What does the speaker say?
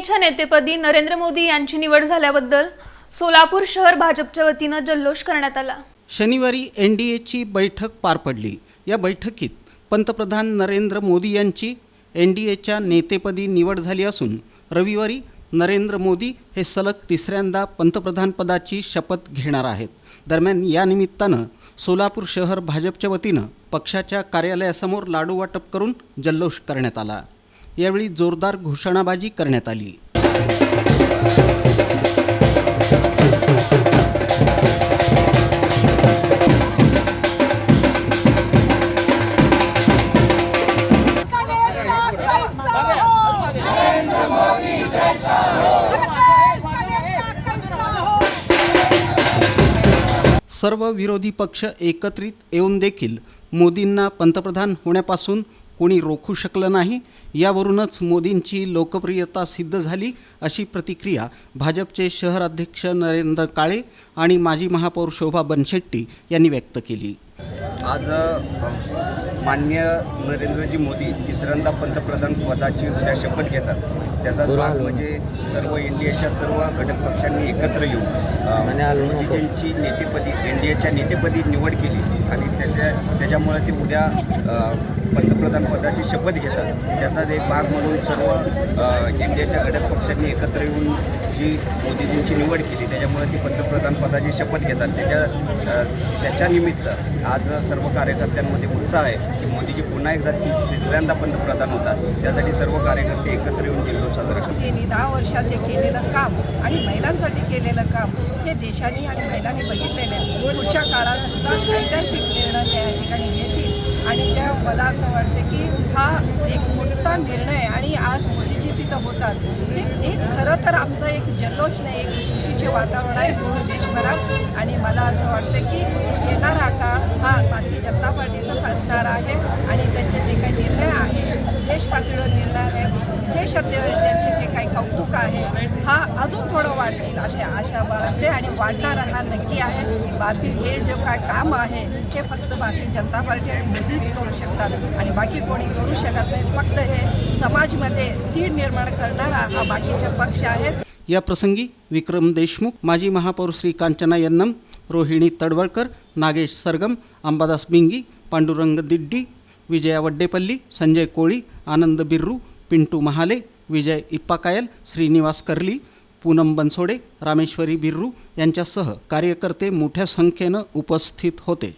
एनडीएच्या नेतेपदी नरेंद्र मोदी यांची निवड झाल्याबद्दल सोलापूर शहर भाजपच्या वतीनं जल्लोष करण्यात आला. शनिवारी एन डी एची बैठक पार पडली. या बैठकीत पंतप्रधान नरेंद्र मोदी यांची एन डी एच्या नेतेपदी निवड झाली असून रविवारी नरेंद्र मोदी हे सलग तिसऱ्यांदा पंतप्रधानपदाची शपथ घेणार आहेत. दरम्यान या निमित्तानं सोलापूर शहर भाजपच्या वतीनं पक्षाच्या कार्यालयासमोर लाडू वाटप करून जल्लोष करण्यात आला. यावेळी जोरदार घोषणाबाजी करण्यात आली. सर्व विरोधी पक्ष एकत्रित येऊन देखील मोदींना पंतप्रधान होण्यापासून कोणी रोखू शकलं नाही यावरूनच मोदींची लोकप्रियता सिद्ध झाली अशी प्रतिक्रिया भाजपचे शहर अध्यक्ष नरेंद्र काळे आणि माजी महापौर शोभा बनशेट्टी यांनी व्यक्त केली. आज मान्य नरेंद्रजी मोदी तिसऱ्यांदा पंतप्रधान पदाची उद्या शपथ घेतात. त्याचा भाग म्हणजे सर्व एन डी एच्या सर्व घटक पक्षांनी एकत्र येऊन मोदीजींची नेतेपदी एन डी एच्या नेतेपदी निवड केली. आणि त्याच्या त्याच्यामुळे ते उद्या पंतप्रधान पदाची शपथ घेतात. त्याचाच एक भाग म्हणून सर्व एन डी एच्या घटक पक्षांनी एकत्र येऊन जी मोदीजींची निवड केली त्याच्यामुळे ती पंतप्रधान पदाची शपथ घेतात. त्याच्या त्याच्यानिमित्त आज सर्व कार्यकर्त्यांमध्ये उत्साह आहे की मोदीजी पुन्हा एकदा तीस तिसऱ्यांदा पंतप्रधान होतात. त्यासाठी सर्व कार्यकर्ते एकत्र येऊन जल्लोष साजरा करतात. दहा वर्षाचे केलेलं काम आणि महिलांसाठी केलेलं काम हे देशाने आणि महिलांनी बघितलेलं आहे. पुढच्या काळात सुद्धा ऐतिहासिक निर्णय त्या ठिकाणी घेतील आणि त्या मला असं वाटतं की हा एक मोठा निर्णय आणि आज मोदीजी तिथं होतात हे एक खरं तर आमचं एक जल्लोष नाही एक खुशीचे वातावरण आहे पूर्ण देशभरात. आणि मला असं वाटतं की येणारा काळ हा भारतीय जनता पार्टीचाच असणार आहे आणि त्यांचे जे काही निर्णय आहे देश पातळीवर निर्णय आहे त्यांचे जे काही कौतुक आहे हा अजून थोडं वाढतील अशी आशा बाळगते आणि वाढणारा हा नक्की आहे. भारतीय हे जे काय काम आहे ते फक्त भारतीय जनता पार्टी आणि मोदीच करू शकतात आणि बाकी कोणी करू शकत नाही. फक्त हे समाजमध्ये तीड निर्माण करणारा हा बाकीचे पक्ष आहेत. या प्रसंगी विक्रम देशमुख माजी महापौर श्री कांचना यन्नम रोहिणी तडवळकर नागेश सरगम अंबादास बिंगी पांडुरंग दिड्डी विजया वड्डेपल्ली संजय कोळी आनंद बिर्रू पिंटू महाले विजय इप्पाकायल श्रीनिवास कर्ली पूनम बनसोडे रामेश्वरी बिर्रू यांच्यासह कार्यकर्ते मोठ्या संख्येनं उपस्थित होते.